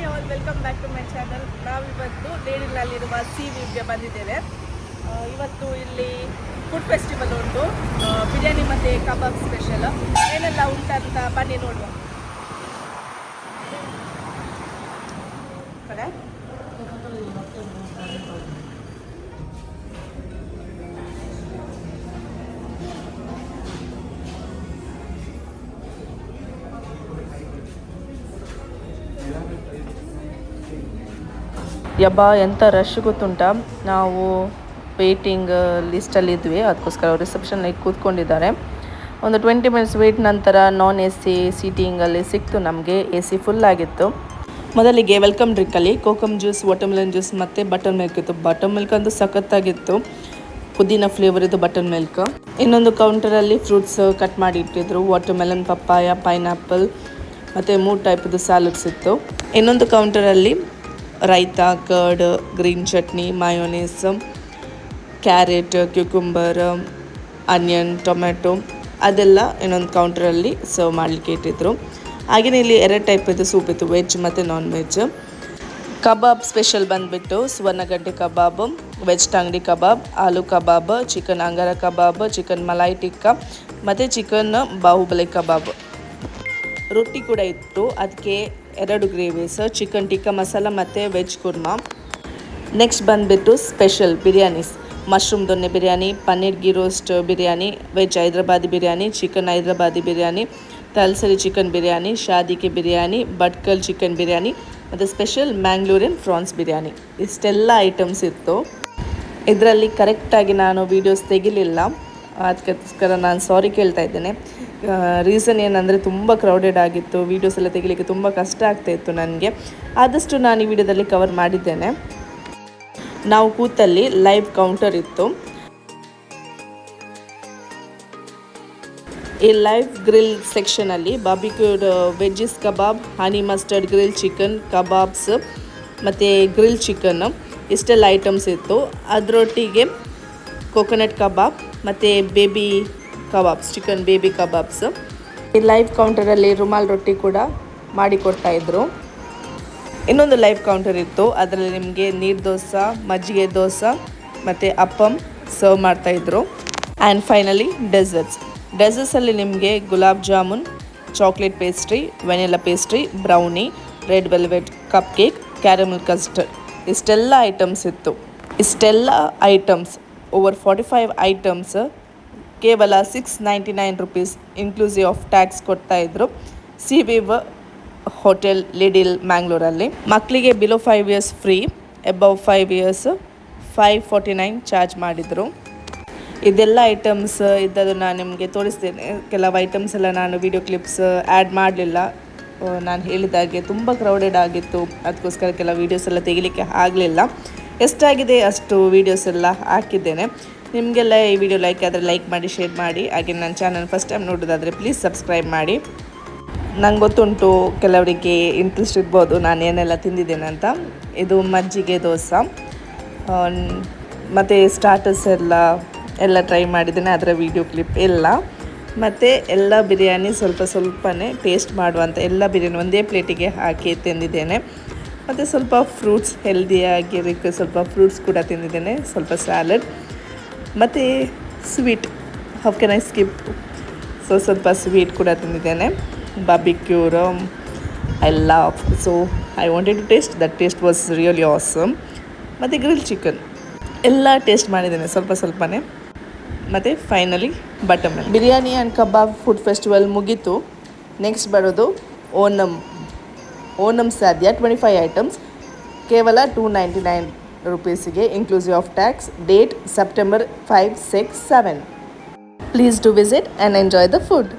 Hi all, welcome back to my channel. ನಾವಿವತ್ತು ಲೇಡಿನಲ್ಲಿರುವ C ವಿಗೆ ಬಂದಿದ್ದೇವೆ. ಇವತ್ತು ಇಲ್ಲಿ ಫುಡ್ ಫೆಸ್ಟಿವಲ್ ಉಂಟು. ಬಿರಿಯಾನಿ ಮತ್ತು ಕಬಾಬ್ ಸ್ಪೆಷಲ್ ಏನೆಲ್ಲ ಉಂಟಂತ ಬನ್ನಿ ನೋಡುವ. ಕಡೆ? ಯಬ್ಬಾ ಎಂಥ ರಶ್ ಗೊತ್ತುಂಟ? ನಾವು ವೇಟಿಂಗ್ ಲಿಸ್ಟಲ್ಲಿ ಇದ್ವಿ. ಅದಕ್ಕೋಸ್ಕರ ರಿಸೆಪ್ಷನ್ನಲ್ಲಿ ಕೂತ್ಕೊಂಡಿದ್ದಾರೆ. ಒಂದು ಟ್ವೆಂಟಿ ಮಿನಿಟ್ಸ್ ವೇಟ್ ನಂತರ ನಾನ್ ಎ ಸಿ ಸೀಟಿಂಗಲ್ಲಿ ಸಿಕ್ತು ನಮಗೆ. ಎ ಸಿ ಫುಲ್ ಆಗಿತ್ತು. ಮೊದಲಿಗೆ ವೆಲ್ಕಮ್ ಡ್ರಿಂಕಲ್ಲಿ ಕೋಕಮ್ ಜ್ಯೂಸ್ ವಾಟರ್ಮೆಲನ್ ಜ್ಯೂಸ್ ಮತ್ತು ಬಟರ್ ಮಿಲ್ಕ್ ಇತ್ತು. ಬಟರ್ ಮಿಲ್ಕ್ ಅಂತೂ ಸಖತ್ತಾಗಿತ್ತು. ಪುದೀನ ಫ್ಲೇವರ್ ಇದು ಬಟರ್ ಮಿಲ್ಕ್ ಇನ್ನೊಂದು ಕೌಂಟರಲ್ಲಿ ಫ್ರೂಟ್ಸ್ ಕಟ್ ಮಾಡಿ ಇಟ್ಟಿದ್ರು. ವಾಟರ್ಮೆಲನ್ ಪಪ್ಪಾಯ ಪೈನಾಪಲ್ ಮತ್ತು ಮೂರು ಟೈಪ್ದು ಸ್ಯಾಲಡ್ಸ್ ಇತ್ತು. ಇನ್ನೊಂದು ಕೌಂಟರಲ್ಲಿ raita curd green chutney, mayonnaise, carrot, cucumber, onion tomato ಅದೆಲ್ಲ ಇನ್ನೊಂದು ಕೌಂಟ್ರಲ್ಲಿ ಸರ್ವ್ ಮಾಡಲಿಕ್ಕೆ ಇಟ್ಟಿದ್ರು. ಹಾಗೆಯೇ ಇಲ್ಲಿ ಎರಡು ಟೈಪ್ ಇದು, ಸೂಪ್ ಇತ್ತು ವೆಜ್ ಮತ್ತು ನಾನ್ ವೆಜ್ ಕಬಾಬ್ ಸ್ಪೆಷಲ್ ಬಂದುಬಿಟ್ಟು ಸುವರ್ಣಗಡ್ಡೆ kebab, veg tangdi kebab, aloo kebab, chicken angara kebab, chicken malai tikka ಮತ್ತು ಚಿಕನ್ ಬಾಹುಬಲಿ ಕಬಾಬ್. ರೊಟ್ಟಿ ಕೂಡ ಇತ್ತು, ಅದಕ್ಕೆ ಎರಡು ಗ್ರೇವೀಸ್ ಚಿಕನ್ ಟಿಕ್ಕಾ ಮಸಾಲ ಮತ್ತು ವೆಜ್ ಕುರ್ಮಾ ನೆಕ್ಸ್ಟ್ ಬಂದುಬಿಟ್ಟು special biryanis mushroom donne biryani paneer ghee roast biryani veg Hyderabadi biryani chicken Hyderabadi biryani Thalassery chicken biryani ಶಾದಿಕೆ biryani Bhatkal chicken biryani ಮತ್ತು special Mangalorean France biryani ಇಷ್ಟೆಲ್ಲ ಐಟಮ್ಸ್ ಇತ್ತು. ಇದರಲ್ಲಿ ಕರೆಕ್ಟಾಗಿ ನಾನು ವೀಡಿಯೋಸ್ ತೆಗಿಲಿಲ್ಲ. ಅದಕ್ಕೋಸ್ಕರ ನಾನು ಸಾರಿ ಕೇಳ್ತಾ ಇದ್ದೇನೆ. ರೀಸನ್ ಏನಂದರೆ ತುಂಬ ಕ್ರೌಡೆಡ್ ಆಗಿತ್ತು ವೀಡಿಯೋಸ್ ಎಲ್ಲ ತೆಗಿಲಿಕ್ಕೆ ತುಂಬ ಕಷ್ಟ ಆಗ್ತಾ ಇತ್ತು ನನಗೆ. ಆದಷ್ಟು ನಾನು ಈ ವಿಡಿಯೋದಲ್ಲಿ ಕವರ್ ಮಾಡಿದ್ದೇನೆ. ನಾವು ಕೂತಲ್ಲಿ ಲೈವ್ ಕೌಂಟರ್ ಇತ್ತು. ಈ ಲೈವ್ ಗ್ರಿಲ್ ಸೆಕ್ಷನಲ್ಲಿ barbecued veggies kebab honey mustard grill chicken kebabs ಮತ್ತು ಗ್ರಿಲ್ ಚಿಕನ್ ಇಷ್ಟೆಲ್ಲ ಐಟಮ್ಸ್ ಇತ್ತು. ಅದರೊಟ್ಟಿಗೆ ಕೊಕೊನಟ್ ಕಬಾಬ್ ಮತ್ತು baby kebabs chicken baby kebabs. ಈ ಲೈವ್ ಕೌಂಟರಲ್ಲಿ ರುಮಾಲ್ ರೊಟ್ಟಿ ಕೂಡ ಮಾಡಿಕೊಡ್ತಾ ಇದ್ರು. ಇನ್ನೊಂದು ಲೈವ್ ಕೌಂಟರ್ ಇತ್ತು. ಅದರಲ್ಲಿ ನಿಮಗೆ ನೀರು ದೋಸೆ ಮಜ್ಜಿಗೆ ದೋಸೆ ಮತ್ತು ಅಪ್ಪಮ್ ಸರ್ವ್ ಮಾಡ್ತಾಯಿದ್ರು ಆ್ಯಂಡ್ ಫೈನಲಿ ಡೆಸರ್ಟ್ಸ್ ಡೆಸರ್ಟ್ಸಲ್ಲಿ ನಿಮಗೆ gulab jamun chocolate pastry vanilla pastry brownie red velvet cupcake caramel custard ಇಷ್ಟೆಲ್ಲ ಐಟಮ್ಸ್ ಇತ್ತು. ಇಷ್ಟೆಲ್ಲ items over forty five items ಕೇವಲ six ninety nine rupees inclusive of tax ಕೊಡ್ತಾಯಿದ್ರು C view hotel ಲಿಡಿಲ್ ಮ್ಯಾಂಗ್ಳೂರಲ್ಲಿ ಮಕ್ಕಳಿಗೆ below five years free above five years five forty nine charge ಮಾಡಿದರು. ಇದೆಲ್ಲ items ಇದ್ದದ್ದು ನಾನು ನಿಮಗೆ ತೋರಿಸ್ತೇನೆ. ಕೆಲವು ಐಟಮ್ಸ್ ಎಲ್ಲ ನಾನು ವಿಡಿಯೋ ಕ್ಲಿಪ್ಸ್ ಆ್ಯಡ್ ಮಾಡಲಿಲ್ಲ. ನಾನು ಹೇಳಿದಾಗೆ ತುಂಬ ಕ್ರೌಡೆಡ್ ಆಗಿತ್ತು. ಅದಕ್ಕೋಸ್ಕರ ಕೆಲವು ವೀಡಿಯೋಸ್ ಎಲ್ಲ ತೆಗಿಲಿಕ್ಕೆ ಆಗಲಿಲ್ಲ. ಎಷ್ಟಾಗಿದೆ ಅಷ್ಟು ವೀಡಿಯೋಸ್ ಎಲ್ಲ ಹಾಕಿದ್ದೇನೆ. ನಿಮಗೆಲ್ಲ ಈ ವಿಡಿಯೋ ಲೈಕ್ ಆದರೆ ಲೈಕ್ ಮಾಡಿ ಶೇರ್ ಮಾಡಿ. ಹಾಗೆ ನನ್ನ ಚಾನಲ್ ಫಸ್ಟ್ ಟೈಮ್ ನೋಡೋದಾದರೆ ಪ್ಲೀಸ್ ಸಬ್ಸ್ಕ್ರೈಬ್ ಮಾಡಿ. ನಂಗೆ ಗೊತ್ತುಂಟು ಕೆಲವರಿಗೆ ಇಂಟ್ರೆಸ್ಟ್ ಇರ್ಬೋದು, ನಾನು ಏನೆಲ್ಲ ತಿಂದಿದ್ದೇನೆ ಅಂತ. ಇದು ಮಜ್ಜಿಗೆ ದೋಸೆ. ಮತ್ತು ಸ್ಟಾರ್ಟರ್ಸ್ ಎಲ್ಲ ಎಲ್ಲ ಟ್ರೈ ಮಾಡಿದ್ದೇನೆ ಅದರ ವೀಡಿಯೋ ಕ್ಲಿಪ್ ಎಲ್ಲ ಮತ್ತು ಎಲ್ಲ ಬಿರಿಯಾನಿ ಸ್ವಲ್ಪ ಸ್ವಲ್ಪನೇ ಟೇಸ್ಟ್ ಮಾಡುವಂಥ ಎಲ್ಲ ಬಿರಿಯಾನಿ ಒಂದೇ ಪ್ಲೇಟಿಗೆ ಹಾಕಿ ತಿಂದಿದ್ದೇನೆ. ಮತ್ತು ಸ್ವಲ್ಪ ಫ್ರೂಟ್ಸ್ ಹೆಲ್ದಿಯಾಗಿರೋಕ್ಕೆ ಸ್ವಲ್ಪ ಫ್ರೂಟ್ಸ್ ಕೂಡ ತಿಂದಿದ್ದೇನೆ, ಸ್ವಲ್ಪ ಸ್ಯಾಲಡ್ ಮತ್ತು sweet how can I skip so ಸ್ವಲ್ಪ ಸ್ವೀಟ್ ಕೂಡ ತಿಂದಿದ್ದೇನೆ. ಬಾಬಿಕ್ಯೂರ್ I love so I wanted to taste that taste was really awesome ಮತ್ತು ಗ್ರಿಲ್ ಚಿಕನ್ ಎಲ್ಲ ಟೇಸ್ಟ್ ಮಾಡಿದ್ದೇನೆ ಸ್ವಲ್ಪ ಸ್ವಲ್ಪನೇ. ಮತ್ತು finally buttermilk biryani and kebab food festival ಮುಗೀತು. ನೆಕ್ಸ್ಟ್ ಬರೋದು ಓನಮ್ ಓನಮ್ ಸಾಧ್ಯ. ಟ್ವೆಂಟಿ ಫೈವ್ ಐಟಮ್ಸ್ ಕೇವಲ two ninety nine ರುಪೀಸಿಗೆ inclusive of tax date September five six seven please to visit and enjoy the food